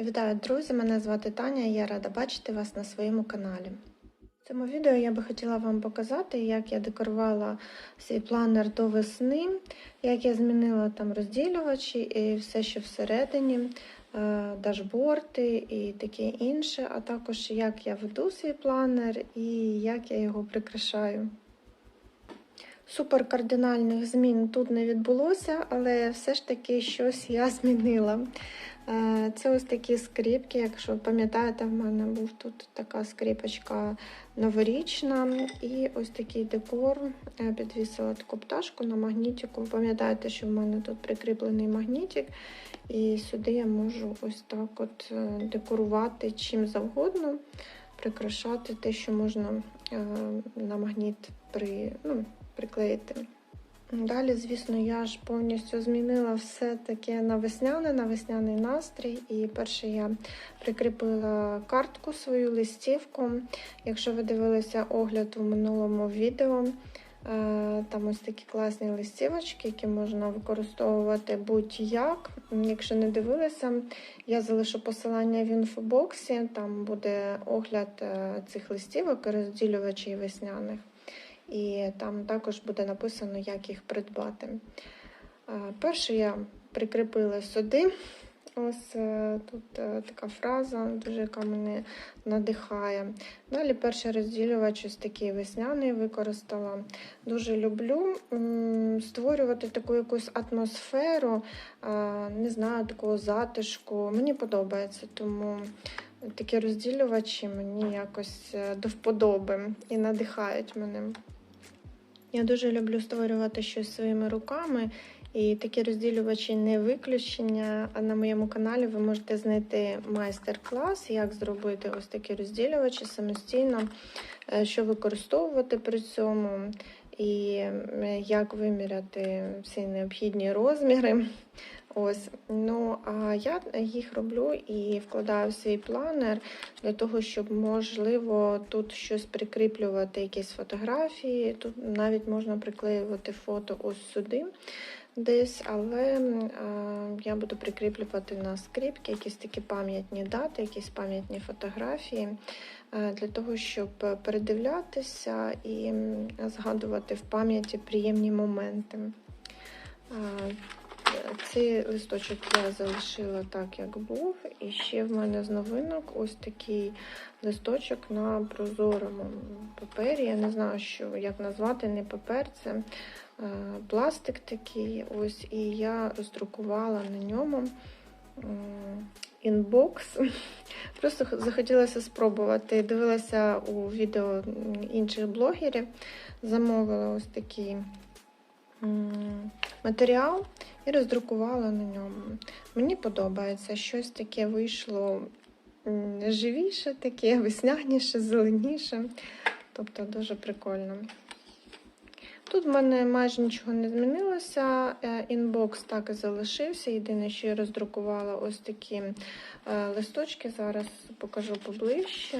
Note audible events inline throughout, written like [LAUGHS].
Вітаю, друзі! Мене звати Таня і я рада бачити вас на своєму каналі. В цьому відео я би хотіла вам показати, як я декорувала свій планер до весни, як я змінила там розділювачі і все, що всередині, е, дашборди і таке інше, а також як я веду свій планер і як я його прикрашаю. Супер кардинальних змін тут не відбулося, але все ж таки щось я змінила. Е, Це ось такі скріпки. Якщо пам'ятаєте, в мене був тут така скріпочка новорічна і ось такий декор. Я підвісила таку пташку на магнітику. Пам'ятаєте, що в мене тут прикріплений магнітик, і сюди я можу ось так от е, декорувати чим завгодно, прикрашати те, що можна е, на магніт при, ну, приклеїти. Далі, звісно, я ж повністю змінила все таке на весняне, на весняний настрій. І перше я прикріпила картку свою листівку. Якщо ви дивилися огляд у минулому відео, е, там ось такі класні листівочки, які можна використовувати будь-як. Якщо не дивилися, я залишу посилання в інфобоксі, там буде огляд е, цих листівок розділювачів весняних і там також буде написано, як їх придбати. Перше я прикріпила сюди. Ось е, тут е, така фраза, дуже яка мене надихає. Далі перший розділювач ось такий весняний використала. Дуже люблю створювати таку якусь атмосферу, не знаю, такого затишку. Мені подобається, тому такі розділювачі мені якось е, до вподоби і надихають мене. Я дуже люблю створювати щось своїми руками, і такі розділювачі не виключення. А на моєму каналі ви можете знайти майстер-клас, як зробити ось такі розділювачі самостійно, е, що використовувати при цьому, і е, як виміряти всі необхідні розміри. Ось, ну а я їх роблю і вкладаю в свій планер для того, щоб можливо тут щось прикріплювати, якісь фотографії. Тут навіть можна приклеювати фото ось сюди десь, але а, я буду прикріплювати на скріпки якісь такі пам'ятні дати, якісь пам'ятні фотографії, а, для того, щоб передивлятися і згадувати в пам'яті приємні моменти. А, цей листочок я залишила так, як був. І ще в мене з новинок ось такий листочок на прозорому папері. Я не знаю, що як назвати, не папер, це е, пластик такий. ось, І я роздрукувала на ньому інбокс. [LAUGHS] Просто захотілося спробувати. Дивилася у відео інших блогерів, замовила ось такий матеріал і роздрукувала на ньому. Мені подобається, щось таке вийшло живіше, таке, весняніше, зеленіше. Тобто дуже прикольно. Тут в мене майже нічого не змінилося. Е, інбокс так і залишився. Єдине, що я роздрукувала ось такі е, листочки. Зараз покажу поближче.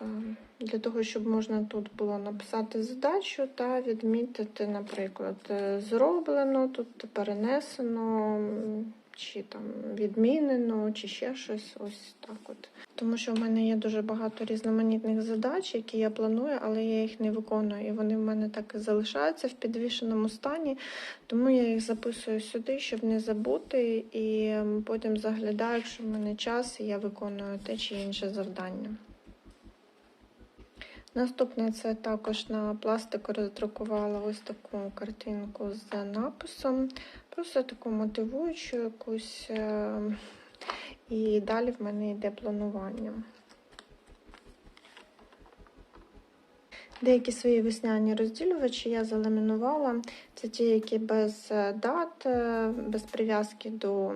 Е, для того, щоб можна тут було написати задачу та відмітити, наприклад, е, зроблено, тут перенесено, чи там відмінено, чи ще щось ось так. от. Тому що в мене є дуже багато різноманітних задач, які я планую, але я їх не виконую. І вони в мене так і залишаються в підвішеному стані, тому я їх записую сюди, щоб не забути, і потім заглядаю, якщо в мене час, і я виконую те чи інше завдання. Наступне це також на пластику роздрукувала ось таку картинку з написом, просто таку мотивуючу якусь, е, і далі в мене йде планування. Деякі свої весняні розділювачі я заламінувала. Це ті, які без е, дат, е, без прив'язки до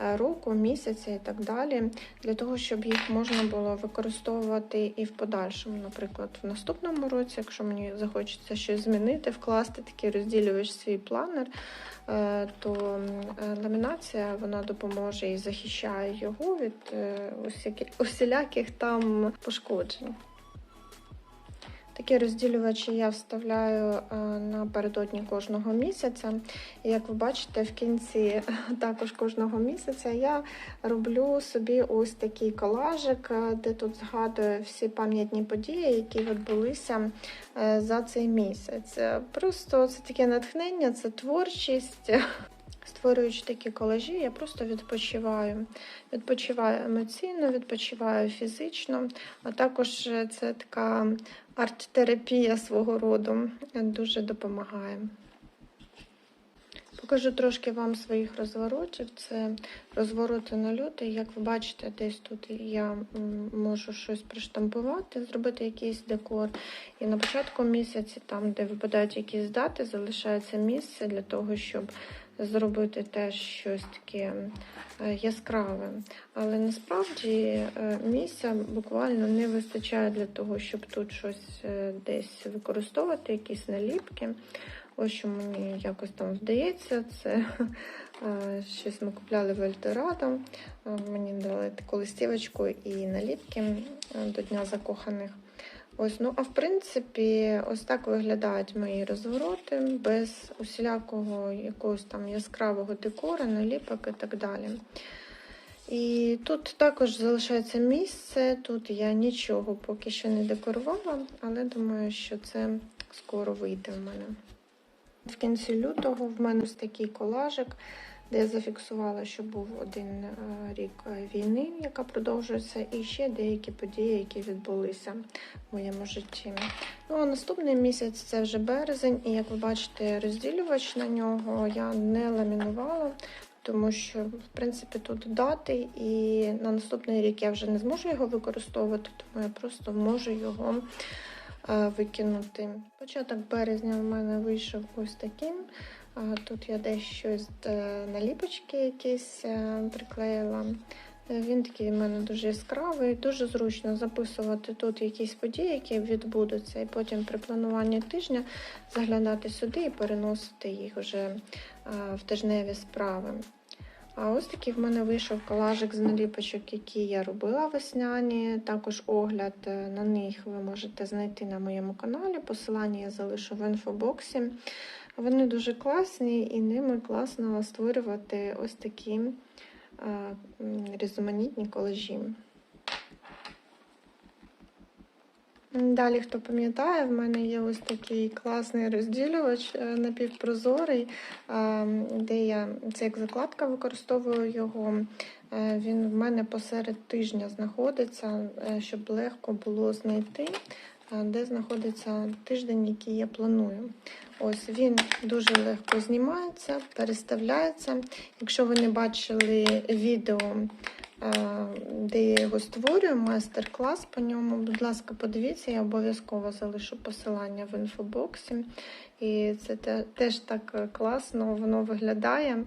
е, року, місяця і так далі, для того, щоб їх можна було використовувати і в подальшому. Наприклад, в наступному році, якщо мені захочеться щось змінити, вкласти такий розділювач свій планер, то ламінація вона допоможе і захищає його від усіляких там пошкоджень. Такі розділювачі я вставляю е, напередодні кожного місяця. І як ви бачите, в кінці також кожного місяця я роблю собі ось такий колажик, е, де тут згадую всі пам'ятні події, які відбулися е, за цей місяць. Е, Просто це таке натхнення, це творчість. Створюючи такі колажі, я просто відпочиваю. Відпочиваю емоційно, відпочиваю фізично, а також е, це така арт-терапія свого роду е, дуже допомагає. Покажу трошки вам своїх розворотів. Це розвороти на лютий. Як ви бачите, десь тут я можу щось приштампувати, зробити якийсь декор. І на початку місяці, там, де випадають якісь дати, залишається місце для того, щоб зробити теж щось таке е, яскраве. Але насправді е, місця буквально не вистачає для того, щоб тут щось е, десь використовувати, якісь наліпки. Ось що мені якось там вдається. Це [LAUGHS] щось ми купляли в Ельдорадо. Мені дали таку листівочку і наліпки до Дня закоханих. Ось, ну а в принципі, ось так виглядають мої розвороти без усілякого якогось там яскравого декора, наліпок і так далі. І тут також залишається місце. Тут я нічого поки що не декорувала, але думаю, що це скоро вийде в мене. В кінці лютого в мене ось такий колажик, де зафіксувала, що був один е, рік війни, яка продовжується, і ще деякі події, які відбулися в моєму житті. Ну а наступний місяць це вже березень, і як ви бачите, розділювач на нього я не ламінувала. Тому що, в принципі, тут дати, і на наступний рік я вже не зможу його використовувати, тому я просто можу його е, викинути. Початок березня в мене вийшов ось таким. Тут я десь щось е, наліпочки якісь е, приклеїла. Е, Він такий в мене дуже яскравий, дуже зручно записувати тут якісь події, які відбудуться, і потім при плануванні тижня заглядати сюди і переносити їх вже в тижневі справи. А ось такий в мене вийшов колажик з наліпочок, які я робила весняні. Також огляд на них ви можете знайти на моєму каналі. Посилання я залишу в інфобоксі. Вони дуже класні і ними класно створювати ось такі різноманітні колажі. Далі, хто пам'ятає, в мене є ось такий класний розділювач е, напівпрозорий, де я це як закладка використовую його. Е, Він в мене посеред тижня знаходиться, е, щоб легко було знайти, де знаходиться тиждень, який я планую. Ось він дуже легко знімається, переставляється. Якщо ви не бачили відео, е, де я його створюю, майстер-клас по ньому, будь ласка, подивіться, я обов'язково залишу посилання в інфобоксі. І це теж так класно воно виглядає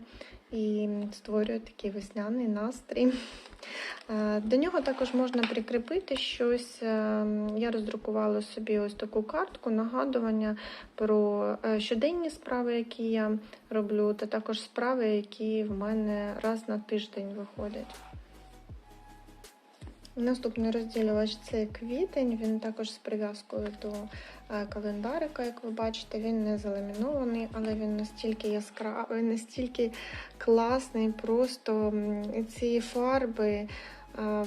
і створює такий весняний настрій. Е, До нього також можна прикріпити щось. Е, Я роздрукувала собі ось таку картку, нагадування про е, щоденні справи, які я роблю, та також справи, які в мене раз на тиждень виходять. Наступний розділювач це квітень, він також з прив'язкою до е, календарика, як ви бачите, він не заламінований, але він настільки яскравий, настільки класний. Просто ці фарби е,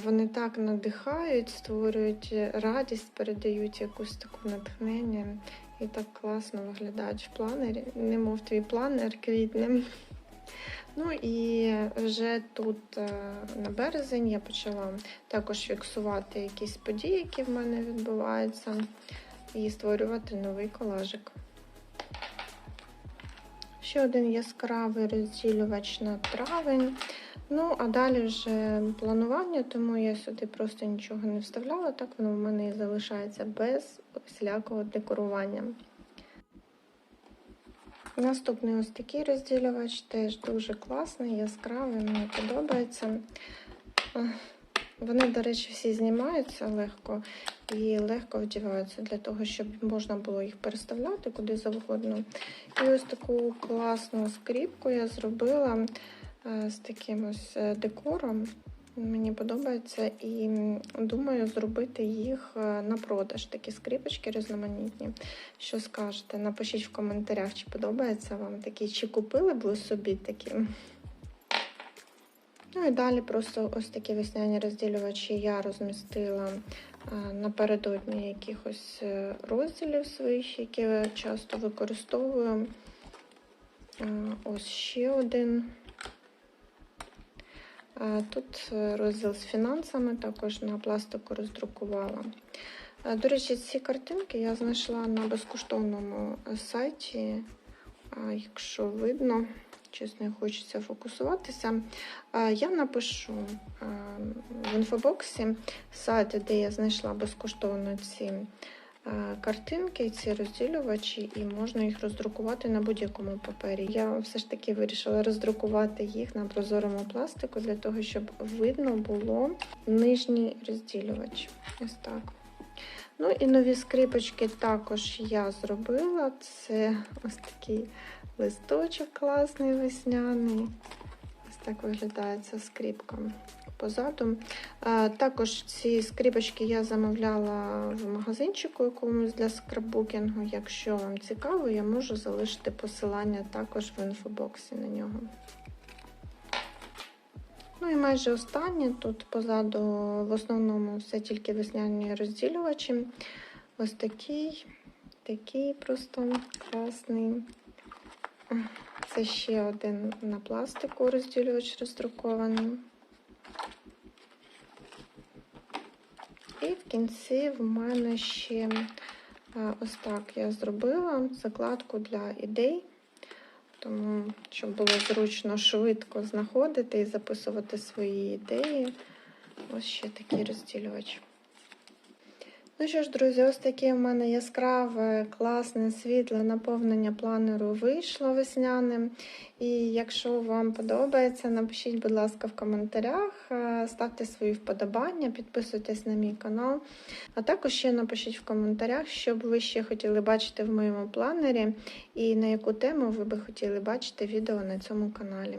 вони так надихають, створюють радість, передають якусь таку натхнення і так класно виглядають в планері, немов твій планер квітне. Ну і вже тут е, на березень я почала також фіксувати якісь події, які в мене відбуваються, і створювати новий колажик. Ще один яскравий розділювач на травень. Ну, а далі вже планування, тому я сюди просто нічого не вставляла, так воно в мене і залишається без всілякого декорування. Наступний ось такий розділювач, теж дуже класний, яскравий, мені подобається. Вони, до речі, всі знімаються легко і легко вдіваються для того, щоб можна було їх переставляти куди завгодно. І ось таку класну скріпку я зробила з таким ось е, декором. Мені подобається і думаю зробити їх е, на продаж. Такі скріпочки різноманітні. Що скажете? Напишіть в коментарях, чи подобається вам такі, чи купили б ви собі такі. Ну і далі просто ось такі весняні розділювачі я розмістила напередодні якихось е, розділів своїх, які часто використовую. Ось ще один. Тут е, розділ з фінансами, також на пластику роздрукувала. До речі, ці картинки я знайшла на безкоштовному сайті, якщо видно, чесно, хочеться фокусуватися. Я напишу в інфобоксі сайт, де я знайшла безкоштовно ці картинки, ці розділювачі, і можна їх роздрукувати на будь-якому папері. Я все ж таки вирішила роздрукувати їх на прозорому пластику для того, щоб видно було нижній розділювач. Ось так. Ну і нові скрипочки також я зробила. Це ось такий листочок класний весняний. Так виглядає ця скрипка позаду. Також ці скріпочки я замовляла в магазинчику якомусь для скраббукінгу. Якщо вам цікаво, я можу залишити посилання також в інфобоксі на нього. Ну і майже останнє. Тут позаду в основному все тільки весняні розділювачі. Ось такий, такий просто класний. Це ще один на пластику розділювач роздрукований. І в кінці в мене ще е, ось так я зробила закладку для ідей, тому, щоб було зручно швидко знаходити і записувати свої ідеї. Ось ще такий розділювач. Ну що ж, друзі, ось таке в мене яскраве, класне, світле наповнення планеру вийшло весняним. І якщо вам подобається, напишіть, будь ласка, в коментарях, е, ставте свої вподобання, підписуйтесь на мій канал. А також ще напишіть в коментарях, що б ви ще хотіли бачити в моєму планері, і на яку тему ви би хотіли бачити відео на цьому каналі.